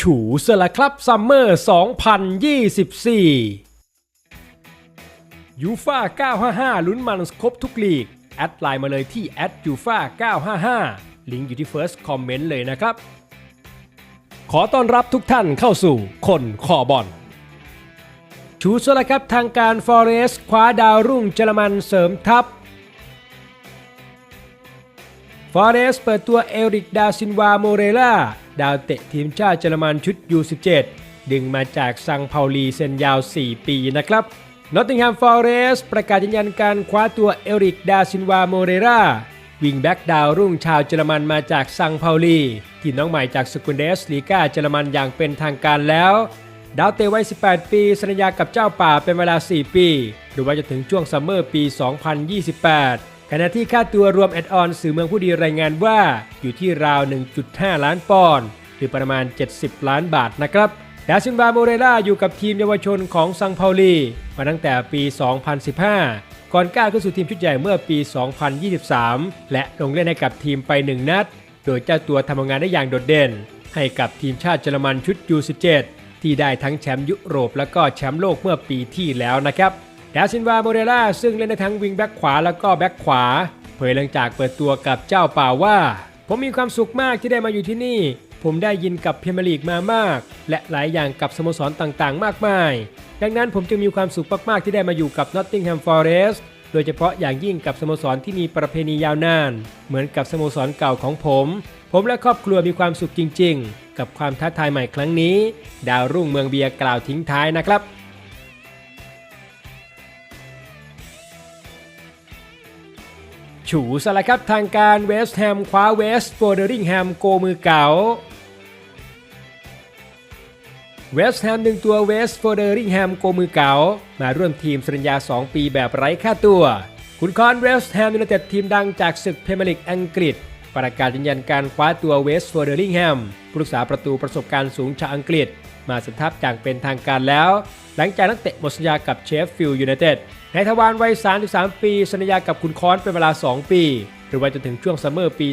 ฉูสละครับซัมเมอร์ 2024ยูฟ่า955 ลุ้นมันครบทุกลีก แอดไลน์มาเลยที่แอดยูฟ่า955 ลิงก์อยู่ที่ First Comment เลยนะครับ ขอต้อนรับทุกท่านเข้าสู่คนคอบอลชูสละครับทางการฟอเรสคว้าดาวรุ่งเยอรมันเสริมทัพฟอเรสเปิดตัวเอริกดาซินวาโมเรล่า ดาวเตะทีมชาติเยอรมันชุด U17 ดึงมาจากซังเปาลีเซ็นยาว 4 ปีนะครับนอตติงแฮมฟอเรสประกาศยืนยันการคว้าตัวเอริกดาซินวาโมเรล่าวิงแบ็กดาวรุ่งชาวเยอรมันมาจากซังเปาลีที่น้องใหม่จากสกุลเดสลีกาเยอรมันอย่างเป็นทางการแล้ว ดาวเตะวัย 18 ปีสัญญากับเจ้าป่าเป็นเวลา 4 ปี หรือว่าจะถึงช่วงซัมเมอร์ปี 2028 ขณะที่ค่าตัวรวมแอดออนสื่อเมืองผู้ดีรายงานว่าอยู่ที่ราว 1.5 ล้านปอนด์หรือประมาณ 70 ล้านบาทนะครับดาซินบาโมเรล่าอยู่กับทีมเยาวชนของซังเปาลีมาตั้งแต่ปี 2015 ก่อนก้าวขึ้นสู่ทีมชุดใหญ่เมื่อปี 2023 และลงเล่นให้กับทีมไป 1 นัด โดยเจ้าตัวทำงานได้อย่างโดดเด่น ให้กับทีมชาติเยอรมันชุด U17 ที่ได้ทั้งแชมป์ยุโรปและก็แชมป์โลกเมื่อปีที่แล้วนะครับ ดาซินวาโมเรล่าซึ่งเล่นได้ทั้งวิงแบ็กขวาแล้วก็แบ็กขวา เผยหลังจากเปิดตัวกับเจ้าป่าว่า ผมมีความสุขมากที่ได้มาอยู่ที่นี่ ผมได้ยินกับพรีเมียร์ลีกมามาก และหลายอย่างกับสโมสรต่างๆ มากมาย ดังนั้นผมจึงมีความสุขมากๆที่ได้มาอยู่กับ Nottingham Forest โดยเฉพาะอย่างยิ่งกับสโมสรที่มีประเพณียาวนาน เหมือนกับสโมสรเก่าของผม ผมและครอบครัวมีความสุขจริง ๆ กับความท้าทายใหม่ครั้งนี้ ดาวรุ่งเมืองเบียร์กล่าวทิ้งท้ายนะครับ ฉูสละครับทางการเวสต์แฮมคว้าเวสต์โฟเดอริงแฮมโกมือเก่าเวสต์แฮมดึงตัวเวสต์โฟเดอริงแฮมโกมือเก่ามาร่วมทีมสัญญา 2 ปีแบบไร้ค่าตัว คุณคอนเวสต์แฮมยูไนเต็ดทีมดังจากศึกเพรเมลีกอังกฤษ ประกาศยืนยันการคว้าตัวเวสต์โฟเดอริงแฮมผู้รักษาประตูประสบการณ์สูงชาวอังกฤษ มาสัมทับอย่างเป็นทางการแล้ว หลังจากนักเตะหมดสัญญากับเชฟฟิลด์ยูไนเต็ดในทวารวัย 33 ปีสัญญากับคุณคอนเป็นเวลา 2 ปี หรือว่าจนถึงช่วงซัมเมอร์ปี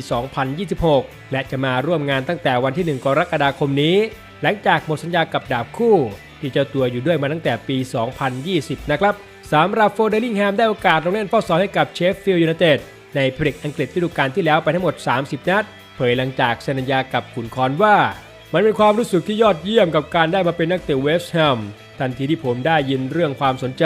2026 และจะมาร่วมงานตั้งแต่วันที่ 1 กรกฎาคมนี้ หลังจากหมดสัญญากับดาบคู่ ที่เจ้าตัวอยู่ด้วยมาตั้งแต่ปี 2020 นะครับสำหรับโฟเดลิงแฮมได้โอกาสลงเล่นเฝ้าซ้อมให้กับเชฟฟิลด์ยูไนเต็ดในพรีเมียร์ลีกอังกฤษฤดูกาลที่แล้วไปทั้งหมด 30 นัด เผยหลังจากเซ็นสัญญากับขุนคอนว่า มันเป็นความรู้สึกที่ยอดเยี่ยมกับการได้มาเป็นนักเตะเวสต์แฮมทันทีที่ผมได้ยินเรื่องความสนใจ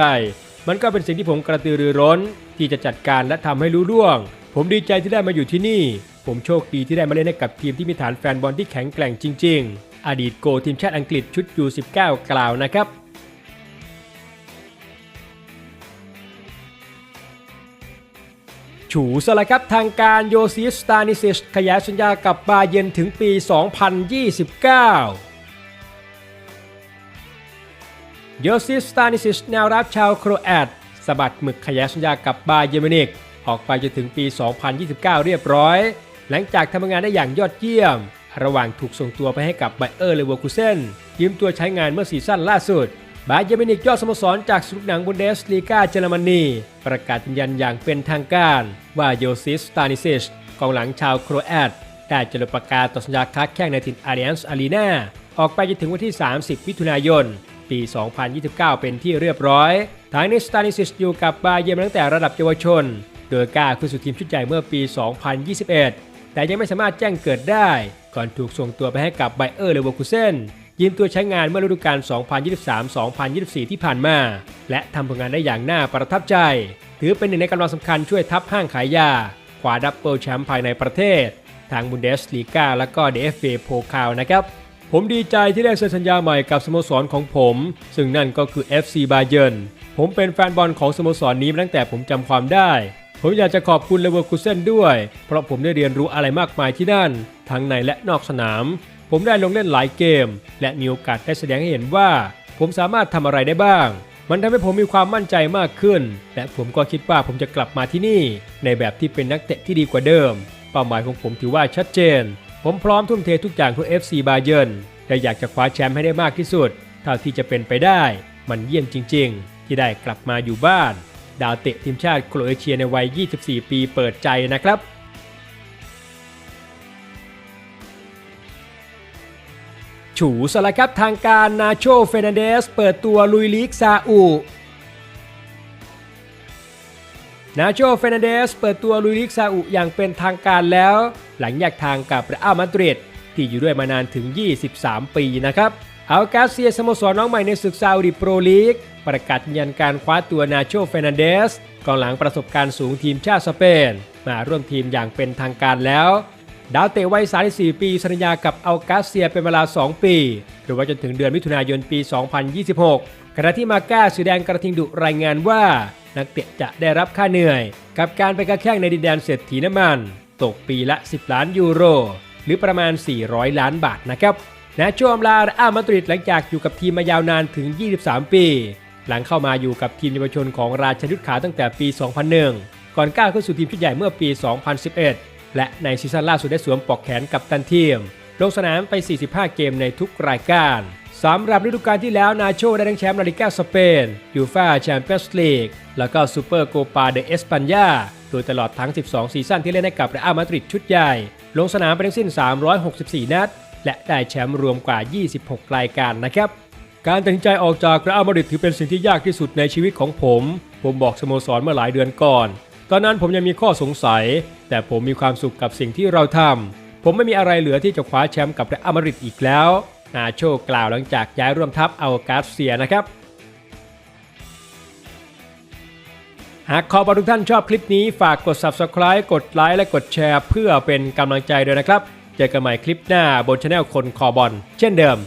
มันก็เป็นสิ่งที่ผมกระตือรือร้น ที่จะจัดการและทำให้รู้ล่วง ผมดีใจที่ได้มาอยู่ที่นี่ ผมโชคดีที่ได้มาเล่นให้กับทีมที่มีฐานแฟนบอลที่แข็งแกร่งจริง ๆ อดีตโกทีมชาติอังกฤษชุด U19 กล่าวนะครับ ฉูสละครับทางการโยซิสตานิซิชขยายสัญญากับบาเยร์นถึงปี 2029โยซิสตานิซิชแนวรับชาวโครแอตสะบัดหมึกขยายสัญญากับบาเยอร์มินิก ออกไปจนถึงปี 2029 เรียบร้อย หลังจากทำงานได้อย่างยอดเยี่ยม ระหว่างถูกส่งตัวไปให้กับไบเออร์เลเวอร์คูเซนยืมตัวใช้งานเมื่อซีซั่นล่าสุด บาเยมินิกยอดสโมสรจากสรุปหนังบุนเดสลีกาเยอรมนีประกาศยืนยันอย่างเป็นทางการ ว่าโยซิสตานิซิชกองหลังชาวโครแอตได้จดประกาศต่อสัญญาค้าแข่งในถิ่นอาริอันส์อารีนาออกไปจนถึงวันที่ 30 มิถุนายน ปี 2029 เป็นที่เรียบร้อยทางนี้สตานิซิสอยู่กับบาเยมตั้งแต่ระดับเยาวชน โดยกล้าขึ้นสู่ทีมชุดใหญ่เมื่อปี 2021 แต่ยังไม่สามารถแจ้งเกิดได้ ก่อนถูกส่งตัวไปให้กับไบเออร์เลเวอร์คูเซน ยืมตัวใช้งานเมื่อฤดูกาล 2023-2024 ที่ผ่านมา และทำผลงานได้อย่างน่าประทับใจ ถือเป็นหนึ่งในกำลังสำคัญช่วยทับห้างขายยาคว้าดับเบิลแชมป์ภายในประเทศ ทางบุนเดสลีกาและก็ DFB โพคาวนะครับ ผมดีใจที่ได้เซ็นสัญญาใหม่กับสโมสรของผม ซึ่งนั่นก็คือ FC b a y e r n ผมเป็นแฟนบอลของสโมสรนี้มาตั้งแต่ผมจำความได้ผมอยากจะขอบคุณเลเวอร์คูเซนด้วย เพราะผมได้เรียนรู้อะไรมากมายที่นั่น ทั้งในและนอกสนาม ผมได้ลงเล่นหลายเกม และมีโอกาสได้แสดงให้เห็นว่า ผมสามารถทำอะไรได้บ้าง มันทำให้ผมมีความมั่นใจมากขึ้น และผมก็คิดว่าผมจะกลับมาที่นี่ ในแบบที่เป็นนักเตะที่ดีกว่าเดิม เป้าหมายของผมถือว่าชัดเจน ผมพร้อมทุ่มเททุกอย่างเพื่อ FC b a y e r n และอยากจะคว้าแชมป์ให้ได้มากที่สุด เท่าที่จะเป็นไปได้ มันเยี่ยมจริง ๆ ที่ได้กลับมาอยู่บ้าน ดาวเตะทีมชาติโครเอเชียในวัย 24 ปีเปิดใจนะครับ ฉูสละครับทางการนาโชเฟนันเดส เปิดตัวลุยลีกซาอุนาโชเฟนันเดส เปิดตัวลุยลีกซาอุอย่างเป็นทางการแล้ว หลังแยกทางกับเรอัลมาดริดที่อยู่ด้วยมานานถึง 23 ปีนะครับอัลกาเซียสโมสรน้องใหม่ในศึกซาอุดิโปรลีก ประกาศยืนยันการคว้าตัวนาโชเฟนันเดสกองหลังประสบการณ์สูงทีมชาติสเปน มาร่วมทีมอย่างเป็นทางการแล้ว ดาวเตะวัย 34 ปีสัญญากับอัลกาเซียเป็นเวลา 2 ปี หรือว่าจนถึงเดือนมิถุนายนปี 2026 ขณะที่มาก้าสีแดงกระทิงดุรายงานว่า นักเตะจะได้รับค่าเหนื่อย กับการไปกระแข่งในดินแดนเศรษฐีน้ำมัน ตกปีละ 10 ล้านยูโร หรือประมาณ 400 ล้านบาทนะครับนาโชอมลาอามาดริดหลังจากอยู่กับทีมมายาวนานถึง 23 ปี หลังเข้ามาอยู่กับทีมเยาวชนของราชยุทธขาตั้งแต่ปี 2001 ก่อนก้าวขึ้นสู่ทีมชุดใหญ่เมื่อปี 2011 และในซีซั่นล่าสุดได้สวมปลอกแขนกับตันทีม ลงสนามไป 45 เกมในทุกรายการสำหรับฤดูกาลที่แล้วนาโชได้ทั้งแชมป์ลาลิก้าสเปนยูฟาแชมเปี้ยนส์ลีกแล้วก็ซูเปอร์โกปาเดเอสปันยาโดยตลอดทั้ง 12 ซีซั่นที่เล่นให้กับเรอัลมาดริดชุดใหญ่ ลงสนามไปทั้งสิ้น 364 นัด และได้แชมป์รวมกว่า 26 รายการนะครับการตัดสินใจออกจากเรอัลมาดริดถือเป็นสิ่งที่ยากที่สุดในชีวิตของผม ผมบอกสโมสรเมื่อหลายเดือนก่อน ตอนนั้นผมยังมีข้อสงสัย แต่ผมมีความสุขกับสิ่งที่เราทำ ผมไม่มีอะไรเหลือที่จะคว้าแชมป์กับเรอัลมาดริดอีกแล้วนาโชกล่าวหลังจากย้ายร่วมทัพเอัลกาเซียนะครับ หากขอบคุณทุกท่านชอบคลิปนี้ฝากกด subscribe กดไลค์และกดแชร์ เพื่อเป็นกำลังใจด้วยนะครับ เจอกันใหม่คลิปหน้าบนช anel คนคอบอลเช่นเดิม